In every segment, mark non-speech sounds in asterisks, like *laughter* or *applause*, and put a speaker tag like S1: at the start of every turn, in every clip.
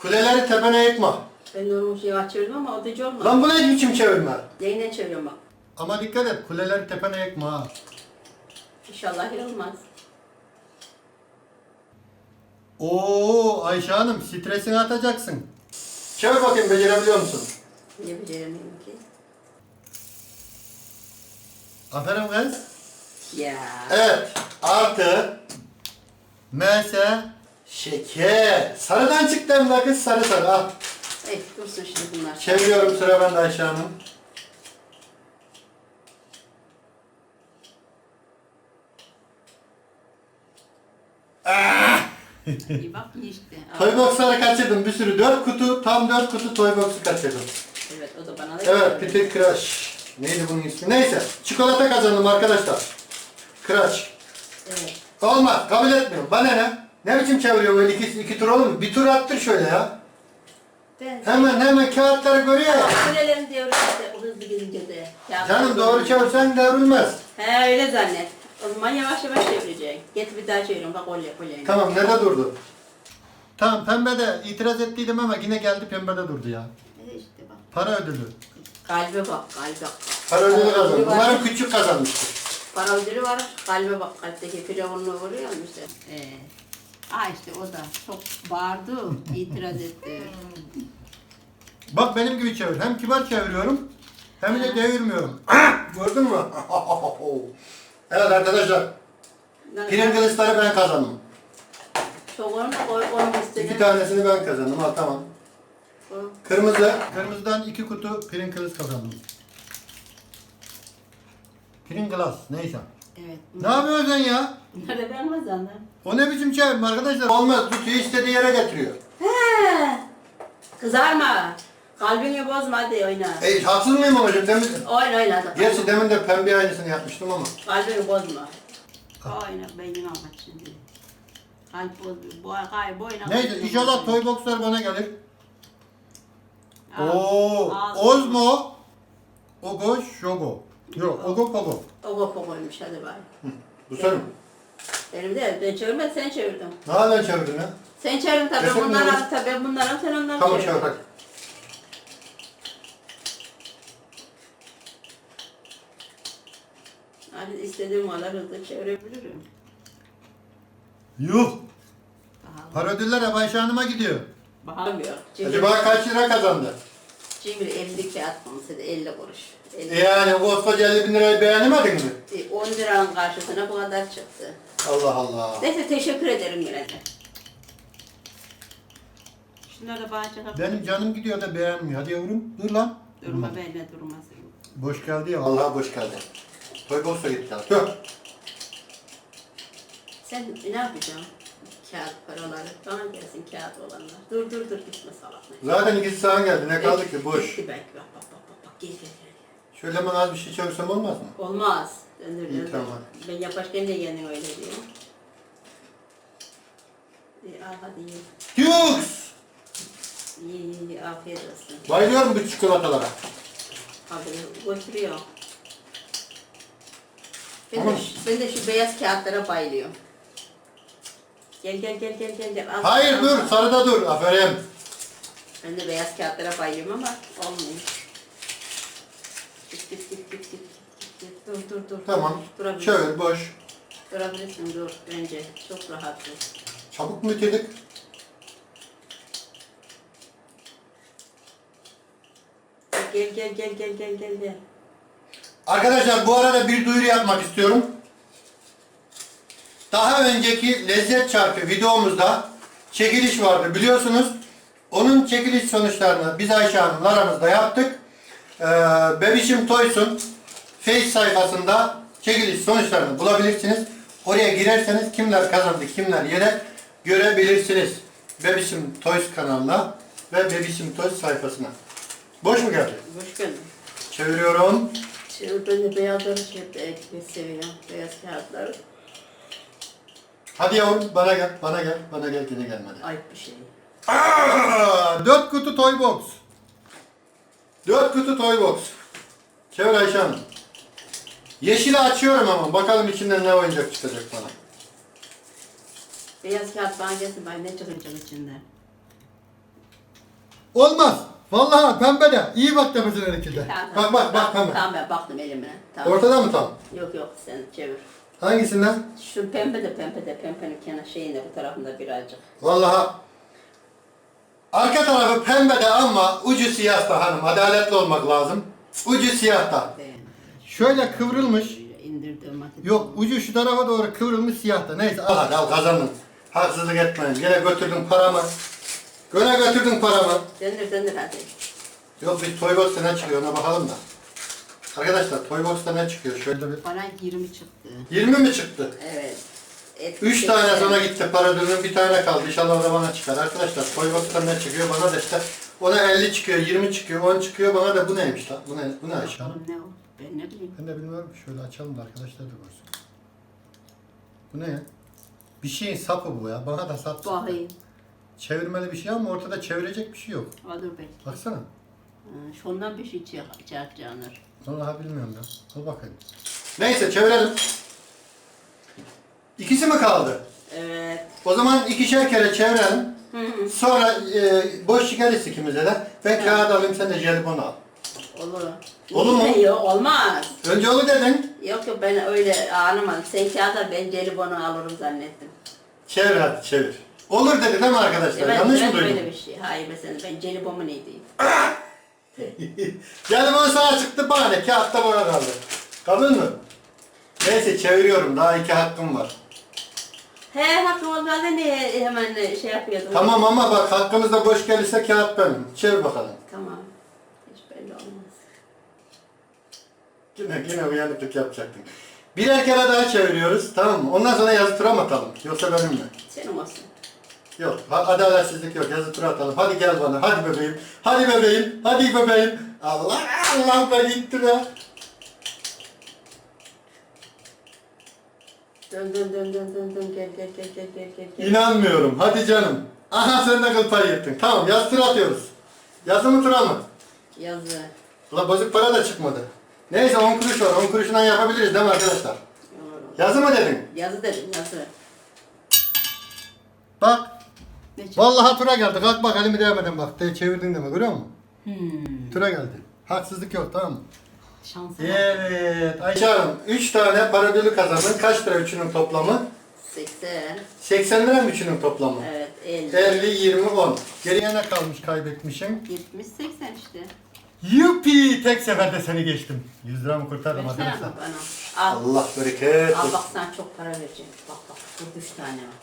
S1: Kuleleri tepene yıkma.
S2: Ben onu şey açıyorum ama o da olmaz.
S1: Lan bu ne biçim çevirme?
S2: Neyle çeviriyorum bak.
S1: Ama dikkat et kuleleri tepene yıkma ha.
S2: İnşallah olmaz.
S1: Oo Ayşe Hanım stresini atacaksın. Çevir bakayım becerebiliyor musun?
S2: Niye beceremiyorum ki?
S1: Aferin kız.
S2: Ya.
S1: Evet. Artı. MS. Şeker. Sarıdan çıktı hem de kız sarı sarı. Al.
S2: Ey dursun şimdi bunlar.
S1: Çeviriyorum sıra bende Ayşe Hanım.
S2: İyi bak iyi işte. *laughs* Al.
S1: Toybox'ları kaçırdım bir sürü. Dört kutu, tam dört kutu Toybox'u kaçırdım.
S2: Evet o da bana da
S1: Evet, Peter Crush. Neydi bunun ismi? Neyse, çikolata kazandım arkadaşlar. Crush.
S2: Evet.
S1: Olmaz, kabul etmiyorum. Bana ne? Ne biçim çeviriyor böyle iki, iki tur olur mu? Bir tur attır şöyle ya.
S2: Ben
S1: Hemen hemen kağıtları görüyor ya.
S2: Kulelerin diyorum işte o hızlı gidince de. Kağıtlar
S1: Canım doğru çevirsen devrilmez.
S2: He öyle zannet. O zaman yavaş yavaş çevireceksin. Getir bir daha çeviriyorum bak kolye kolye.
S1: Tamam, nerede durdu? Tamam, pembede itiraz ettiydim ama yine geldi pembede durdu ya.
S2: E işte bak.
S1: Para ödülü.
S2: Kalbe bak kalbe.
S1: Para ödülü kazandı. Umarım küçük kazanmıştır.
S2: Para ödülü var. Kalbe bak kalpteki firavunlu vuruyor mu işte. Ee, aa işte o da çok bağırdı, itiraz etti. *laughs*
S1: Bak benim gibi çevir. Hem kibar çeviriyorum hem de devirmiyorum. *clears throat* Gördün mü? *laughs* evet arkadaşlar. Pringgles'ları ben kazandım.
S2: Çok onu koy.
S1: İki tanesini ben kazandım. Al tamam. Kırmızı. Kırmızıdan iki kutu Pringles kazandım. Pringles neyse.
S2: Evet.
S1: Ne yapıyorsun sen ya?
S2: Bunları da ben kazandım.
S1: O ne biçim çevirme arkadaşlar? Olmaz. Tutuyor istediği yere getiriyor.
S2: He. Kızarma. Kalbini bozma hadi oyna.
S1: E, haksız mıyım babacığım? Demin,
S2: Oyna oyna hadi.
S1: gerçi demin de pembe aynısını yapmıştım ama.
S2: Kalbini bozma. Oyna ben yine anlat şimdi. Kalp bozmuyor. Boy, kalp boyna.
S1: Neyse inşallah toy boxlar bana gelir.
S2: Al,
S1: Oo,
S2: al.
S1: Ozmo, Ogo, Shogo. Yok, Ogo, Pogo.
S2: Ogo koymuş hadi bari.
S1: Bu senin.
S2: Benim de ben çevirmedim sen çevirdin.
S1: Ne halen çevirdin ha?
S2: Sen çevirdin tabii bunları
S1: mi?
S2: al tabii ben bunları al sen onları
S1: Tamam
S2: çevir.
S1: çevir hadi.
S2: Hani istediğim kadar hızlı çevirebilirim.
S1: Yuh.
S2: Bakalım.
S1: Para ödüller hep Ayşe Hanım'a gidiyor.
S2: Cimri,
S1: Acaba kaç lira kazandı?
S2: Cimri 50 kağıt konusuydu 50 kuruş. 50.
S1: E yani o koskoca 50 bin lirayı beğenemedin mi?
S2: E, 10 liranın karşısına bu kadar çıktı.
S1: Allah Allah.
S2: Neyse teşekkür ederim yine de. Şunları da.
S1: Benim canım gidiyor da beğenmiyor. Hadi yavrum dur lan.
S2: Durma benimle durmasın.
S1: Boş geldi ya. Allah'a boş geldi. Toy box'a gitti. Tüh.
S2: Sen ne yapacaksın? Kağıt paraları. Bana gelsin kağıt olanlar. Dur dur dur gitme salak.
S1: Zaten ikisi sana geldi. Ne kaldı ki? Boş.
S2: Gitti belki bak bak bak bak. bak. Gel gel gel.
S1: Şöyle ben az bir şey çevirsem olmaz mı?
S2: Olmaz. Döndür
S1: İyi,
S2: döndür.
S1: tamam.
S2: Ben yaparken de kendin öyle diyor. İyi al hadi ye.
S1: Yux!
S2: İyi iyi iyi afiyet olsun.
S1: Bayılıyorum bu çikolatalara.
S2: Abi götürüyor. Ben
S1: Ama-
S2: de, şu- ben de şu beyaz kağıtlara bayılıyorum. Gel gel gel gel gel. gel. Al,
S1: Hayır
S2: al,
S1: dur.
S2: al.
S1: Sarıda dur. Aferin.
S2: Ben de beyaz kağıtlara bayılıyorum ama olmuyor. Git git git git git. git, git. Dur dur dur.
S1: Tamam.
S2: Durabilirsin.
S1: Çevir boş.
S2: Durabilirsin dur bence. Çok rahatsın.
S1: Çabuk mu bitirdik?
S2: Gel gel gel gel gel gel gel.
S1: Arkadaşlar bu arada bir duyuru yapmak istiyorum. Daha önceki lezzet çarpı videomuzda çekiliş vardı biliyorsunuz. Onun çekiliş sonuçlarını biz Ayşe Hanım'la aramızda yaptık. Ee, Bebişim Toys'un Face sayfasında çekiliş sonuçlarını bulabilirsiniz. Oraya girerseniz kimler kazandı, kimler yedek görebilirsiniz. Bebişim Toys kanalına ve Bebişim Toys sayfasına. Boş mu geldi?
S2: Hoş geldin.
S1: Çeviriyorum.
S2: De beyazları ekmek seviyorum. Beyaz kağıtları.
S1: Hadi yavrum bana gel, bana gel, bana gel yine gelmedi.
S2: Ayıp bir şey.
S1: Aa, dört kutu toy box. Dört kutu toy box. Çevir Ayşe Hanım. Yeşili açıyorum ama bakalım içinden ne oyuncak çıkacak bana.
S2: Beyaz kağıt bana gelsin ben ne çıkacak içinde.
S1: Olmaz. Vallahi pembe de. İyi bak tepesine ikide.
S2: Tamam,
S1: Bak bak bak
S2: tamam,
S1: pembe.
S2: Tamam ben baktım elimine. Tamam.
S1: Ortada mı tam?
S2: Yok yok sen çevir.
S1: Hangisinden?
S2: Şu pembe de pembe de pembenin kenar şeyinde bu tarafında birazcık.
S1: Vallahi arka tarafı pembe de ama ucu siyahta hanım. Adaletli olmak lazım. Ucu siyahta.
S2: Beğendim.
S1: Şöyle kıvrılmış.
S2: İndirdim.
S1: Yok ucu şu tarafa doğru kıvrılmış siyahta. Neyse al hadi al kazandın. Haksızlık etmeyin. Yine götürdün paramı. Gene götürdün paramı.
S2: Döndür döndür hadi.
S1: Yok bir Toybox'ta ne çıkıyor ona bakalım da. Arkadaşlar Toybox'ta ne çıkıyor? Şöyle bir...
S2: Bana 20 çıktı.
S1: 20 mi çıktı?
S2: Evet. Et-
S1: 3 tane sonra gitti para dönüm bir tane kaldı. İnşallah o da bana çıkar. Arkadaşlar Toybox'ta ne çıkıyor? Bana da işte ona 50 çıkıyor, 20 çıkıyor, 10 çıkıyor. Bana da bu neymiş lan? Bu ne? Bu ne aşağı?
S2: Ne o? Ben ne bileyim.
S1: Ben de bilmiyorum. Şöyle açalım da arkadaşlar da görsün. Bu ne ya? Bir şeyin sapı bu ya. Bana da sap.
S2: Bakayım.
S1: Çevirmeli bir şey ama ortada çevirecek bir şey yok.
S2: Dur belki.
S1: Baksana.
S2: Şundan bir şey çık- çıkacağınır.
S1: Vallahi bilmiyorum ya. Al bakayım. Neyse çevirelim. İkisi mi kaldı?
S2: Evet.
S1: O zaman ikişer kere çevirelim.
S2: Hı hı.
S1: Sonra e, boş çıkarız ikimize de. Ben kağıt alayım sen de jelibon al.
S2: Olur.
S1: Olur mu?
S2: Yok olmaz.
S1: Önce onu dedin.
S2: Yok yok ben öyle anlamadım. Sen kağıda ben jelibonu alırım zannettim.
S1: Çevir hadi çevir. Olur dedi değil mi arkadaşlar?
S2: Evet,
S1: Yanlış
S2: evet
S1: mı duydum?
S2: böyle bir şey. Hayır mesela ben jelibonu ne diyeyim? *laughs* *laughs*
S1: jelibon sana çıktı bana ne? Kağıt da bana kaldı. Kabul mü? Neyse çeviriyorum. Daha iki hakkım var.
S2: He hakkım olmadı niye hemen şey yapıyordum.
S1: Tamam ama bak hakkımızda boş gelirse kağıt benim. Çevir bakalım.
S2: Tamam. Hiç belli olmaz.
S1: Yine, yine uyanıklık yapacaktın. Birer kere daha çeviriyoruz. Tamam mı? Ondan sonra yazı tura atalım? Yoksa benim mi?
S2: Senin olsun.
S1: Yok. Adaletsizlik yok. Yazı tura atalım. Hadi gel bana. Hadi bebeğim. Hadi bebeğim. Hadi bebeğim. Allah Allah be gitti be.
S2: Dön dön dön dön dön dön gel gel gel gel gel gel. gel.
S1: İnanmıyorum. Hadi canım. Aha sen de kıl payı yırttın. Tamam yazı tura atıyoruz. Yazı mı tura mı?
S2: Yazı.
S1: Ulan bozuk para da çıkmadı. Neyse 10 kuruş var. 10 kuruşundan yapabiliriz değil mi arkadaşlar? Yazı mı dedin?
S2: Yazı dedim yazı.
S1: Bak.
S2: Ne?
S1: Vallahi tura geldi. Kalk bak elimi değmeden bak. De çevirdin deme görüyor musun?
S2: Hmm.
S1: Tura geldi. Haksızlık yok tamam mı?
S2: Şansım var.
S1: Evet. Ayşe Hanım 3 tane para ödülü kazandın. Kaç lira üçünün toplamı?
S2: 80.
S1: 80 lira mı üçünün toplamı?
S2: Evet 50.
S1: 50, 20, 10. Geriye ne kalmış kaybetmişim?
S2: 70 80 işte.
S1: Yupi! Tek seferde seni geçtim. 100 lira mı kurtardım
S2: Versene
S1: arkadaşlar?
S2: bana. Al.
S1: Allah bereket.
S2: Al bak sana çok para vereceğim. Bak bak. Burada 3 tane var.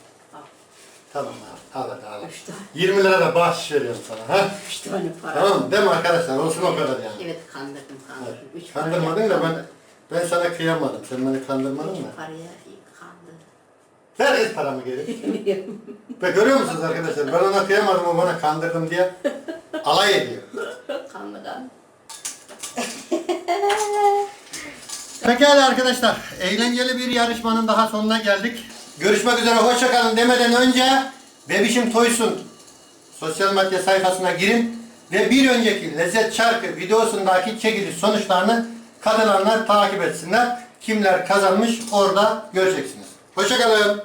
S1: Tamam abi. Al hadi al.
S2: 3 tane.
S1: 20 lira da bahşiş veriyorum sana. Ha?
S2: 3 tane para.
S1: Tamam değil mi arkadaşlar? Olsun o kadar yani.
S2: Evet kandırdım kandırdım. Üç
S1: Kandırmadın da ben
S2: kandırdım.
S1: ben sana kıyamadım. Sen beni kandırmadın mı?
S2: Üç paraya kandırdım.
S1: Ver kız paramı geri. *laughs* Ve görüyor musunuz arkadaşlar? Ben ona kıyamadım o bana kandırdım diye alay ediyor.
S2: Kanmadan.
S1: Pekala arkadaşlar, eğlenceli bir yarışmanın daha sonuna geldik. Görüşmek üzere, hoşça kalın demeden önce Bebişim Toys'un sosyal medya sayfasına girin ve bir önceki Lezzet Çarkı videosundaki çekiliş sonuçlarını katılanlar takip etsinler. Kimler kazanmış orada göreceksiniz. Hoşça kalın.